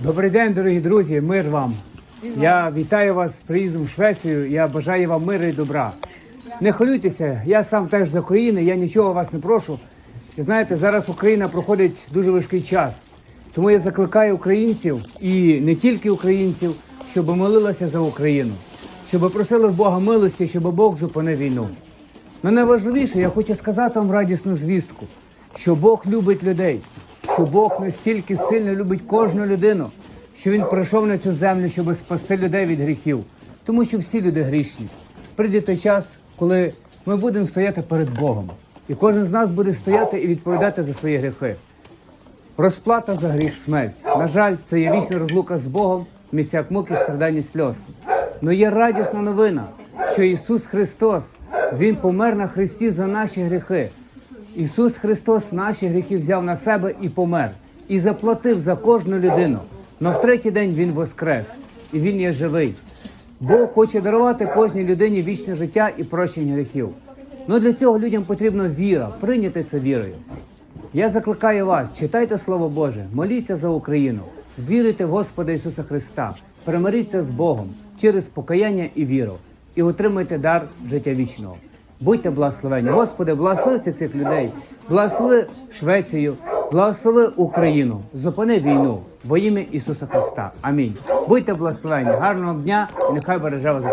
Добрий день, дорогі друзі, мир вам. Я вітаю вас з приїздом в Швецію. Я бажаю вам миру і добра. Не хвилюйтеся, я сам теж з України, я нічого вас не прошу. І знаєте, зараз Україна проходить дуже важкий час. Тому я закликаю українців і не тільки українців, щоб молилися за Україну, щоб просили в Бога милості, щоб Бог зупинив війну. Ну найважливіше, я хочу сказати вам радісну звістку, що Бог любить людей, що Бог настільки сильно любить кожну людину, що Він прийшов на цю землю, щоб спасти людей від гріхів, тому що всі люди грішні. Прийде той час, коли ми будемо стояти перед Богом, і кожен з нас буде стояти і відповідати за свої гріхи. Розплата за гріх смерть. На жаль, це є вічна розлука з Богом в місцях муки, страдань і сльоз. Но є радісна новина, що Ісус Христос, Він помер на Христі за наші гріхи. Ісус Христос наші гріхи взяв на себе і помер, і заплатив за кожну людину. Но в третій день Він воскрес, і Він є живий. Бог хоче дарувати кожній людині вічне життя і прощення гріхів. Ну для цього людям потрібна віра, прийняти це вірою. Я закликаю вас, читайте Слово Боже, моліться за Україну, вірите в Господа Ісуса Христа, примиріться з Богом через покаяння і віру, і отримайте дар життя вічного. Будьте благословені. Господи, благослови цих людей, благослови Швецію, благослови Україну, зупини війну во ім'я Ісуса Христа. Амінь. Будьте благословені, гарного дня нехай береже вас.